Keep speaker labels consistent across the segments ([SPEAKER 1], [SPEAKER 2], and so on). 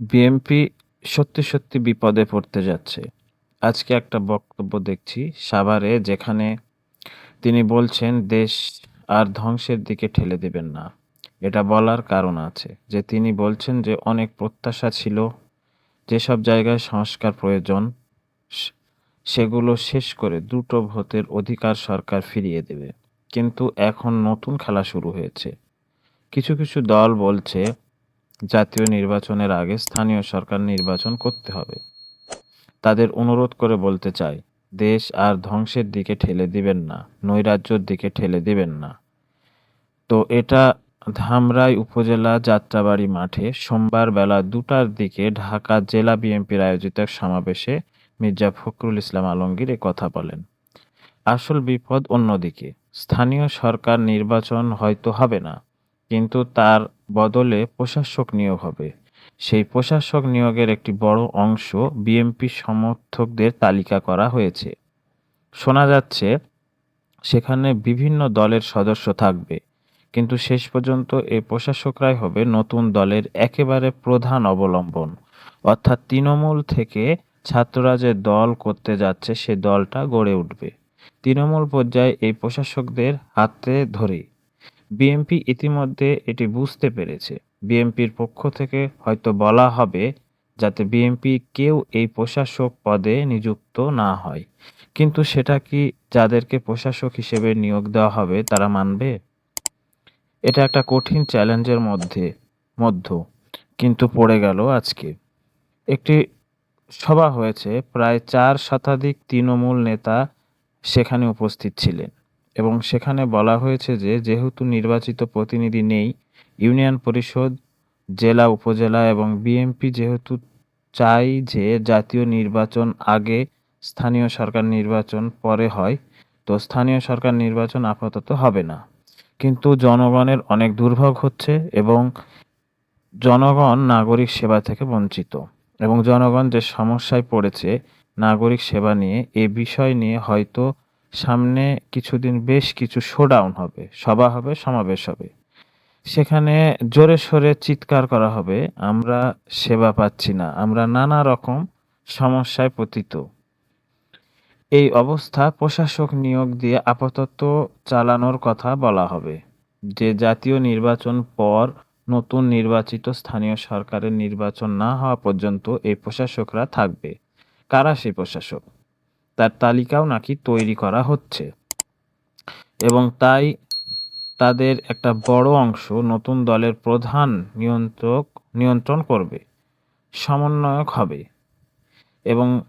[SPEAKER 1] BNP সত্যি সত্যি বিপদে পড়তে যাচ্ছে। আজকে একটা বক্তব্য দেখছি সাভারে, যেখানে তিনি বলছেন, দেশ আর ধ্বংসের দিকে ঠেলে দেবেন না। এটা বলার কারণ আছে যে তিনি বলছেন যে অনেক প্রত্যাশা ছিল, যেসব জায়গায় সংস্কার প্রয়োজন সেগুলো শেষ করে দ্রুত ভোটের অধিকার সরকার ফিরিয়ে দেবে। কিন্তু এখন নতুন খেলা শুরু হয়েছে। কিছু কিছু দল বলছে জাতীয় নির্বাচনের আগে স্থানীয় সরকার নির্বাচন করতে হবে। তাদের অনুরোধ করে বলতে চাই, দেশ আর ধ্বংসের দিকে ঠেলে দিবেন না, নৈরাজ্যর দিকে ঠেলে দিবেন না। তো এটা ধামরাই উপজেলা যাত্রাবাড়ি মাঠে সোমবার বেলা দুটার দিকে ঢাকা জেলা বিএনপির আয়োজিত এক সমাবেশে মির্জা ফখরুল ইসলাম আলমগীর কথা বলেন। আসল বিপদ অন্যদিকে, স্থানীয় সরকার নির্বাচন হয়তো হবে না, কিন্তু তার বদলে প্রশাসক নিয়োগ হবে। সেই প্রশাসক নিয়োগের একটি বড় অংশ বিএনপি সমর্থকদের তালিকা করা হয়েছে। শোনা যাচ্ছে, সেখানে বিভিন্ন দলের সদস্য থাকবে, কিন্তু শেষ পর্যন্ত এই প্রশাসকরাই হবে নতুন দলের একেবারে প্রধান অবলম্বন। অর্থাৎ তৃণমূল থেকে ছাত্ররা যে দল করতে যাচ্ছে, সে দলটা গড়ে উঠবে। তৃণমূল পর্যায়ে এই প্রশাসকদের হাতে ধরে বিএনপি ইতিমধ্যে এটি বুঝতে পেরেছে। বিএনপির পক্ষ থেকে হয়তো বলা হবে যাতে বিএনপি কেউ এই প্রশাসক পদে নিযুক্ত না হয়। কিন্তু সেটা কি যাদেরকে প্রশাসক হিসেবে নিয়োগ দেওয়া হবে তারা মানবে? এটা একটা কঠিন চ্যালেঞ্জের মধ্যে, মধ্য, কিন্তু পড়ে গেল আজকে। একটি সভা হয়েছে, প্রায় চার শতাধিক তৃণমূল নেতা সেখানে উপস্থিত ছিলেন। এবং সেখানে বলা হয়েছে যে, যেহেতু নির্বাচিত প্রতিনিধি নেই, ইউনিয়ন পরিষদ, জেলা, উপজেলা এবং বিএনপি যেহেতু চাই যে জাতীয় নির্বাচন আগে স্থানীয় সরকার নির্বাচন পরে হয়, তো স্থানীয় সরকার নির্বাচন আপাতত হবে না। কিন্তু জনগণের অনেক দুর্ভোগ হচ্ছে এবং জনগণ নাগরিক সেবা থেকে বঞ্চিত এবং জনগণ যে সমস্যায় পড়েছে, নাগরিক সেবা নিয়ে, এ বিষয় নিয়ে হয়তো সামনে কিছুদিন বেশ কিছু শোডাউন হবে, সভা হবে, সমাবেশ হবে। সেখানে জোরে সোরে চিৎকার করা হবে, আমরা সেবা পাচ্ছি না, আমরা নানা রকম সমস্যায় পতিত। এই অবস্থা প্রশাসক নিয়োগ দিয়ে আপাতত চালানোর কথা বলা হবে। যে জাতীয় নির্বাচন পর নতুন নির্বাচিত স্থানীয় সরকারের নির্বাচন না হওয়া পর্যন্ত এই প্রশাসকরা থাকবে। কারা সেই প্রশাসক? তার তালিকাও নাকি তৈরি করা হচ্ছে। এবং তাই তাদের একটা বড় অংশ নতুন দলের প্রধান নিয়ন্ত্রক নিয়ন্ত্রণ করবে, সমন্বয়ক হবে। এবং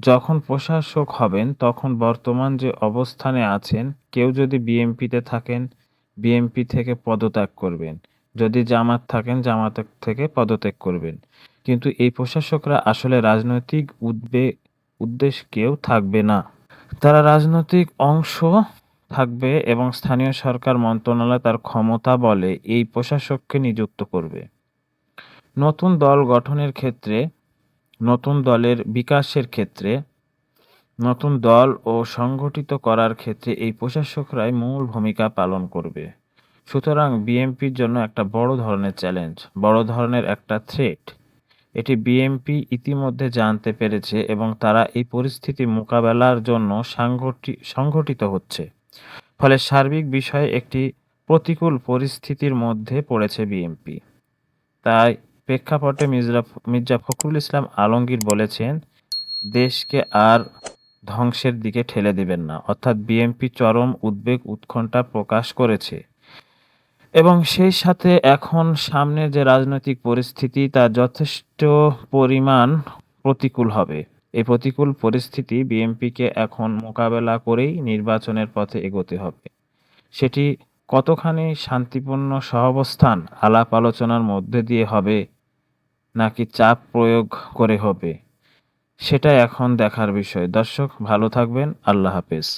[SPEAKER 1] যখন প্রশাসক হবেন, তখন বর্তমান যে অবস্থানে আছেন, কেউ যদি বিএমপিতে থাকেন, বিএমপি থেকে পদত্যাগ করবেন। যদি জামাত থাকেন জামাত থেকে পদত্যাগ করবেন। কিন্তু এই প্রশাসকরা আসলে রাজনৈতিক উদ্বেগ উদ্দেশ্য কেউ থাকবে না। তারা রাজনৈতিক অংশ থাকবে এবং স্থানীয় সরকার মন্ত্রণালয় তার ক্ষমতা বলে এই প্রশাসককে নিযুক্ত করবে। নতুন দল গঠনের ক্ষেত্রে, নতুন দলের বিকাশের ক্ষেত্রে, নতুন দল ও সংগঠিত করার ক্ষেত্রে এই প্রশাসকরাই মূল ভূমিকা পালন করবে। সুতরাং বিএনপির জন্য একটা বড় ধরনের চ্যালেঞ্জ, বড় ধরনের একটা থ্রেট এটি বিএনপি ইতিমধ্যে জানতে পেরেছে এবং তারা এই পরিস্থিতি মোকাবেলার জন্য সাংগঠি- সংগঠিত হচ্ছে। ফলে সার্বিক বিষয়ে একটি প্রতিকূল পরিস্থিতির মধ্যে পড়েছে বিএনপি তাই প্রেক্ষাপটে মির্জা মির্জা ফখরুল ইসলাম আলমগীর বলেছেন, দেশকে আর ধ্বংসের দিকে ঠেলে দেবেন না। অর্থাৎ বিএনপি চরম উদ্বেগ উৎকণ্ঠা প্রকাশ করেছে। এবং সেই সাথে এখন সামনে যে রাজনৈতিক পরিস্থিতি, তা যথেষ্ট পরিমাণ প্রতিকূল হবে। এই প্রতিকূল পরিস্থিতি বিএনপিকে এখন মোকাবেলা করেই নির্বাচনের পথে এগোতে হবে। সেটি কতখানি শান্তিপূর্ণ সহাবস্থান আলাপ আলোচনার মধ্যে দিয়ে হবে, নাকি চাপ প্রয়োগ করে হবে, সেটা এখন দেখার বিষয়। দর্শক, ভালো থাকবেন। আল্লাহ হাফেজ।